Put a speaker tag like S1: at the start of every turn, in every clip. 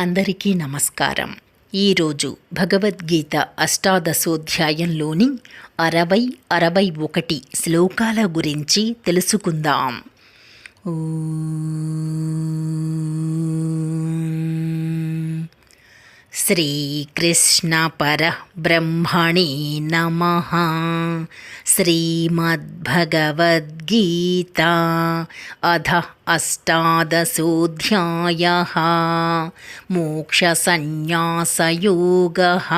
S1: అందరికీ నమస్కారం. ఈరోజు భగవద్గీత అష్టాదశోధ్యాయంలోని అరవై అరవై ఒకటి శ్లోకాల గురించి తెలుసుకుందాం. श्रीकृष्णपरब्रह्मणे नमः। श्रीमद्भगवद्गीता अध अष्टादशोऽध्यायः। मोक्षसंन्यासयोगः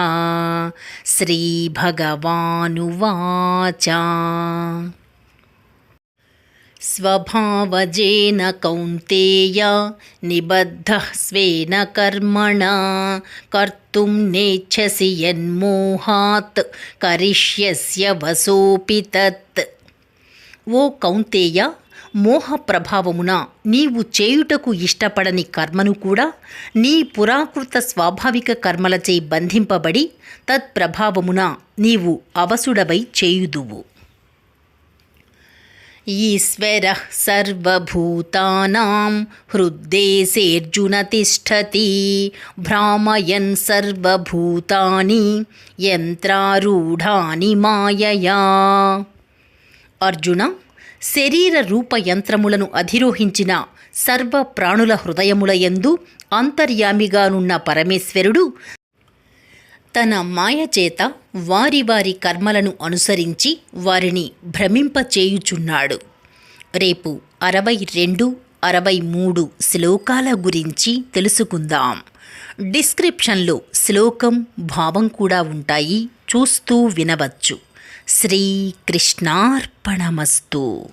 S1: श्रीभगवानुवाच। स्वभावजेन कौन्तेय निबद्धः स्वेन कर्मणा कर्तुं नेच्छसि यन्मोहात् करिष्यस्य वसोऽपि तत् ఓ కౌంతేయ మోహ ప్రభావమున నీవు చేయుటకు ఇష్టపడని కర్మను కూడా నీ పురాకృత స్వాభావిక కర్మలచే బంధింపబడి తత్ప్రభావమున నీవు అవసుడవై చేయుదువు ఈశ్వర సర్వభూతానాం హృద్దేశేర్జున తిష్టతి భ్రామయన్ సర్వభూతాని యంత్రారూఢాని మాయయా. అర్జున శరీర రూప యంత్రములను అధిరోహించిన సర్వ ప్రాణుల హృదయములయందు అంతర్యామిగానున్న పరమేశ్వరుడు తన మాయచేత వారి వారి కర్మలను అనుసరించి వారిని భ్రమింపచేయుచున్నాడు రేపు అరవై రెండు అరవై మూడు శ్లోకాల గురించి తెలుసుకుందాం. డిస్క్రిప్షన్లో శ్లోకం భావం కూడా ఉంటాయి. చూస్తూ వినవచ్చు. శ్రీకృష్ణార్పణమస్తు.